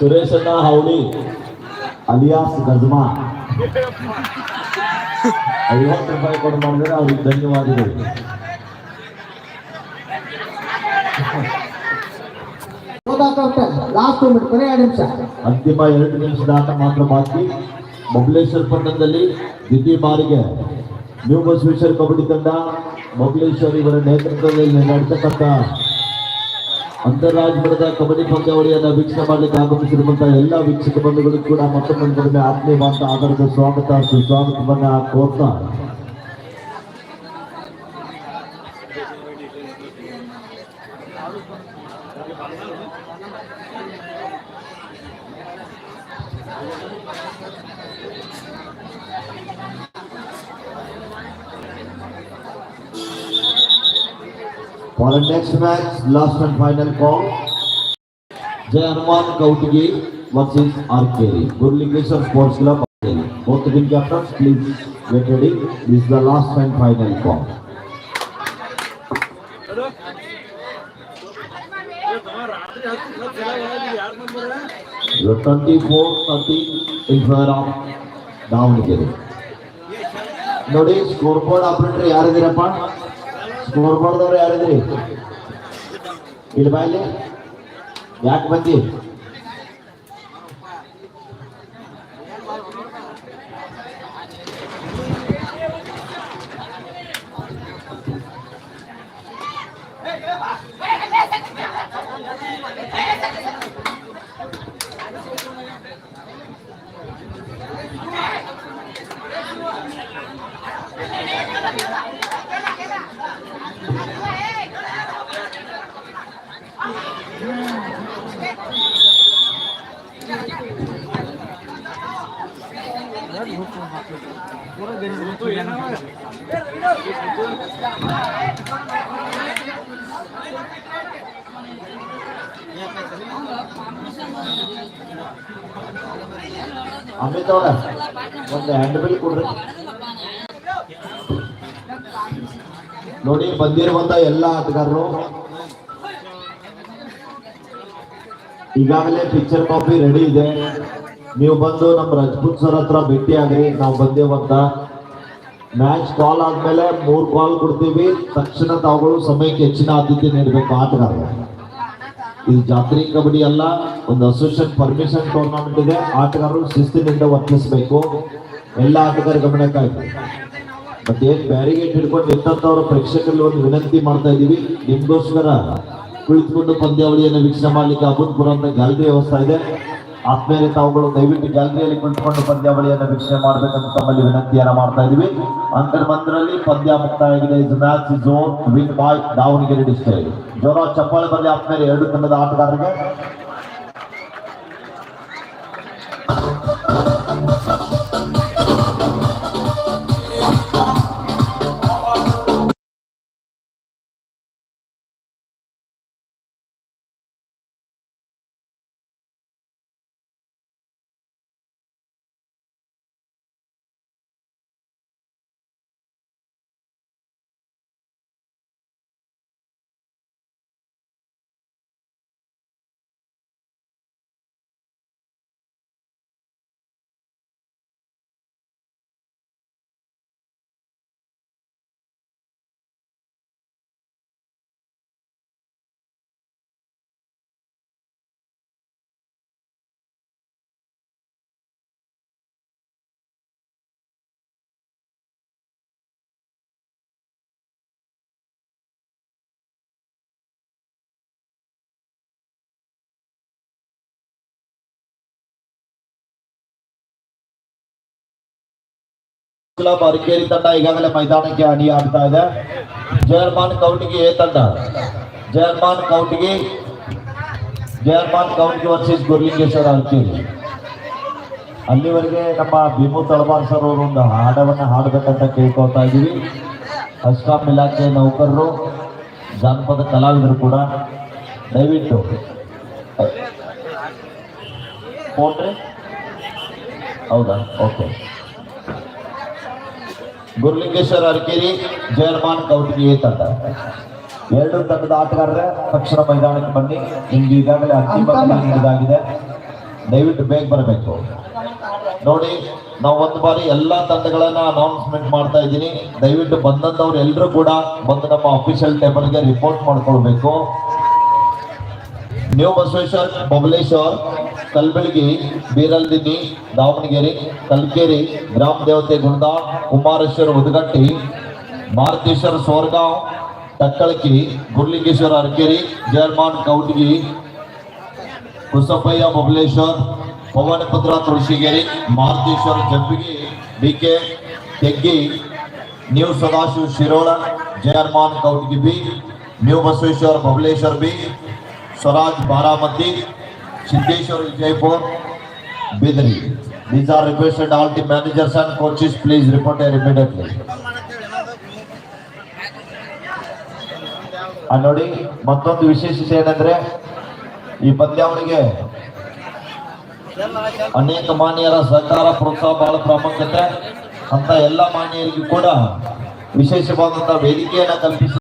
ಸುರೇಶಣ್ಣ ಹೌಳಿ alias ಗಜ್ಮಾ. ಐವತ್ತು ರೂಪಾಯಿ ಕೊಡು ಮಾಡಿದ್ರೆ ಅವ್ರಿಗೆ ಧನ್ಯವಾದಗಳು. ಲಾಸ್ಟ್ ಮಿನಿಟ್ ಕೊನೆ ಎರಡು ನಿಮಿಷ. ಅಂತಿಮ ಎರಡು ನಿಮಿಷದ ಆಟ ಮಾತ್ರ ಬಾಕಿ. ಮೊಬಲೇಶ್ವರ ಪಟ್ಟಣದಲ್ಲಿ ದ್ವಿತೀಯ ಬಾರಿಗೆ ನ್ಯೂ ಬಸವೇಶ್ವರ ಕಬಡ್ಡಿ ತಂಡ ಮೊಬಲೇಶ್ವರ್ ಇವರ ನೇತೃತ್ವದಲ್ಲಿ ನಡೆತಕ್ಕಂಥ ಅಂತಾರಾಜ್ಯ ಮಟ್ಟದ ಕಬಡ್ಡಿ ಪಂದ್ಯಾವಳಿಯನ್ನ ವೀಕ್ಷಣೆ ಮಾಡಲಿಕ್ಕೆ ಆಗಮಿಸಿರುವಂತಹ ಎಲ್ಲ ವೀಕ್ಷಕ ಬಂಧುಗಳು ಕೂಡ ಮತ್ತೊಮ್ಮೆ ಆತ್ಮೀಯವಾದ ಆಧಾರದ ಸ್ವಾಗತ ಸುಸ್ವಾಗತವನ್ನ ಕೋರ್ತಾ For the next match, last and final call. Jai Hanuman Kautigi versus Arkeri. Gurlingeshwar Sports Club Arkeri. Both the team captains, please get ready. This is the last and final call. The 24-30 in favor of Davanagere ನೋಡಿ score board operator ಯಾರಿದ್ದೀರಪ್ಪ score ಬೋರ್ಡ್ದವ್ರು ಯಾರಿದ್ರಿ? ಇಲ್ಲಿ ಬಾಯಲ್ಲಿ ಯಾಕೆ ಬಂದಿ? ಅಮಿತ್ ಅವರ ಒಂದು ಹ್ಯಾಂಡ್ ಬಿಲ್ ಕೊಡ್ರಿ ನೋಡಿ, ಬಂದಿರುವಂತ ಎಲ್ಲ ಆಟಗಾರರು. ಈಗಾಗಲೇ ಪಿಕ್ಚರ್ ಕಾಪಿ ರೆಡಿ ಇದೆ. ನೀವು ಬಂದು ನಮ್ಮ ರಜಪೂತ್ ಸರ್ ಹತ್ರ ಭೇಟಿ ಆಗ್ರಿ, ನಾವು ಬಂದೇವಂತ ಮ್ಯಾಚ್ ಕಾಲ್ ಆದ್ಮೇಲೆ ಮೂರು ಕಾಲ್ ಕೊಡ್ತೀವಿ. ತಕ್ಷಣ ತಾವುಗಳು ಸಮಯಕ್ಕೆ ಹೆಚ್ಚಿನ ಆದ್ಯತೆ ನೀಡಬೇಕು ಆಟಗಾರರು ಇದು ಜಾತ್ರೆ ಕಬಡ್ಡಿ ಅಲ್ಲ, ಒಂದು ಅಸೋಸಿಯೇಷನ್ ಪರ್ಮಿಷನ್ ಟೂರ್ನಮೆಂಟ್ ಇದೆ. ಆಟಗಾರರು ಶಿಸ್ತಿನಿಂದ ವರ್ತಿಸಬೇಕು. ಎಲ್ಲ ಆಟಗಾರ ಗಮನಕ್ಕಾಗಿ ಮತ್ತೆ ಬ್ಯಾರಿಗೇಟ್ ಹಿಡ್ಕೊಂಡು ನಿಂತವ್ರ ಪ್ರೇಕ್ಷಕರಲ್ಲಿ ಒಂದು ವಿನಂತಿ ಮಾಡ್ತಾ ಇದೀವಿ. ನಿಮ್ಗೋಸ್ಕರ ಕುಳಿತುಕೊಂಡು ಪಂದ್ಯಾವಳಿಯನ್ನು ವೀಕ್ಷಣೆ ಮಾಡ್ಲಿಕ್ಕೆ ಅಬುದ್ಪುರ ಅಂತ ಗ್ಯಾಲರಿ ವ್ಯವಸ್ಥೆ ಇದೆ. ಆದ್ಮೇಲೆ ತಾವುಗಳು ದಯವಿಟ್ಟು ಗ್ಯಾಲರಿಯಲ್ಲಿ ಕುಳಿತುಕೊಂಡು ಪಂದ್ಯಾವಳಿಯನ್ನು ವೀಕ್ಷಣೆ ಮಾಡಬೇಕಂತ ತಮ್ಮಲ್ಲಿ ವಿನಂತಿಯನ್ನು ಮಾಡ್ತಾ ಇದೀವಿ ಅಂತರ ಮಂತ್ರದಲ್ಲಿ ಪಂದ್ಯ ಮುಕ್ತಾಯ ಆಗಿದೆ ಇದು match zone win by Davanagere district ಜ್ವರ ಚಪ್ಪಾಳೆ ಪಂದ್ಯ ಆದ್ಮೇಲೆ ಎರಡು ತಂಡದ ಆಟಗಾರರಿಗೆ. ಕ್ಲಬ್ ಅರಕೇರಿ ತಂಡ ಈಗಾಗಲೇ ಮೈದಾನಕ್ಕೆ ಅಡಿ ಆಡ್ತಾ ಇದೆ. ಜಯರ್ಮಾನ್ ಕೌಟಿಗೆ ಎ ತಂಡ. ಜಯರ್ಮಾನ್ ಕೌಟಿಗೆ ಜಯರ್ಮಾನ್ ಕೌಟಿಗೆ ವರ್ಸಸ್ ಗುರ್ಲಿಂಗೇಶ್ವರ ಅರಕೇರಿ ಅಲ್ಲಿವರೆಗೆ ನಮ್ಮ ಭೀಮು ತಳಬಾರ್ ಸರ್ ಅವರು ಒಂದು ಹಾಡವನ್ನು ಹಾಡಬೇಕಂತ ಕೇಳ್ಕೊಳ್ತಾ ಇದ್ದೀವಿ. ಅಸ್ಕಾಂ ಇಲಾಖೆ ನೌಕರರು, ಜಾನಪದ ಕಲಾವಿದರು ಕೂಡ ದಯವಿಟ್ಟು. ಹೌದಾ? ಓಕೆ ಗುರುಲಿಂಗೇಶ್ವರ ಅರ್ಕೇರಿ ಜಯರ್ಮಾನ್ ಕೌಟಿಗೆ ತಂಡ. ಎರಡು ತಂಡದ ಆಟಗಾರರ ತಕ್ಷಣ ಮೈದಾನಕ್ಕೆ ಬನ್ನಿ. ನಿಮ್ಗೆ ಈಗಾಗಲೇ ಅಂತಿಮ ದಯವಿಟ್ಟು ಬೇಗ ಬರಬೇಕು. ನೋಡಿ ನಾವು ಒಂದು ಬಾರಿ ಎಲ್ಲ ತಂಡಗಳನ್ನ ಅನೌನ್ಸ್ಮೆಂಟ್ ಮಾಡ್ತಾ ಇದ್ದೀನಿ. ದಯವಿಟ್ಟು ಬಂದಂತವ್ರು ಎಲ್ಲರೂ ಕೂಡ ಬಂದು ನಮ್ಮ ಅಫಿಷಿಯಲ್ ಟೇಬಲ್ಗೆ ರಿಪೋರ್ಟ್ ಮಾಡ್ಕೊಳ್ಬೇಕು. ನ್ಯೂ ಬಸವೇಶ್ವರ್ ಬಬಲೇಶ್ವರ್ ಕಲ್ಬೆಳಗಿ ಬೀರಲ್ದಿನ್ನಿ ದಾವಣಗೆರೆ, ಕಲ್ಕೇರಿ ಗ್ರಾಮ ದೇವತೆ Gunda Kumareshwara Udagatti, Maruteshwara Sorgaon Takkalaki Gurlingeshwara Arkeri Jayarman Kautagi, Kusappayya Mobaleshwar Pavanaputra Tulasigeri, Maruteshwara Jampigi, DK Teggi, new Sadashiva Shirola Jayarman Kautagi B, new Basaveshwara Babaleshwar B, Swaraj Baramati Siddheshwara Vijayapur Bidari. These are requested all the managers and coaches please report immediately ನೋಡಿ, ಮತ್ತೊಂದು ವಿಶೇಷತೆ ಏನಂದ್ರೆ, ಈ ಪಂದ್ಯಾವಳಿಗೆ ಅನೇಕ ಮಾನ್ಯರ ಸಹಕಾರ, ಪ್ರೋತ್ಸಾಹ ಬಹಳ ಪ್ರಾಮುಖ್ಯತೆ ಅಂತ ಎಲ್ಲ ಮಾನ್ಯರಿಗೂ ಕೂಡ ವಿಶೇಷವಾದಂತಹ ವೇದಿಕೆಯನ್ನ ಕಲ್ಪಿಸಿ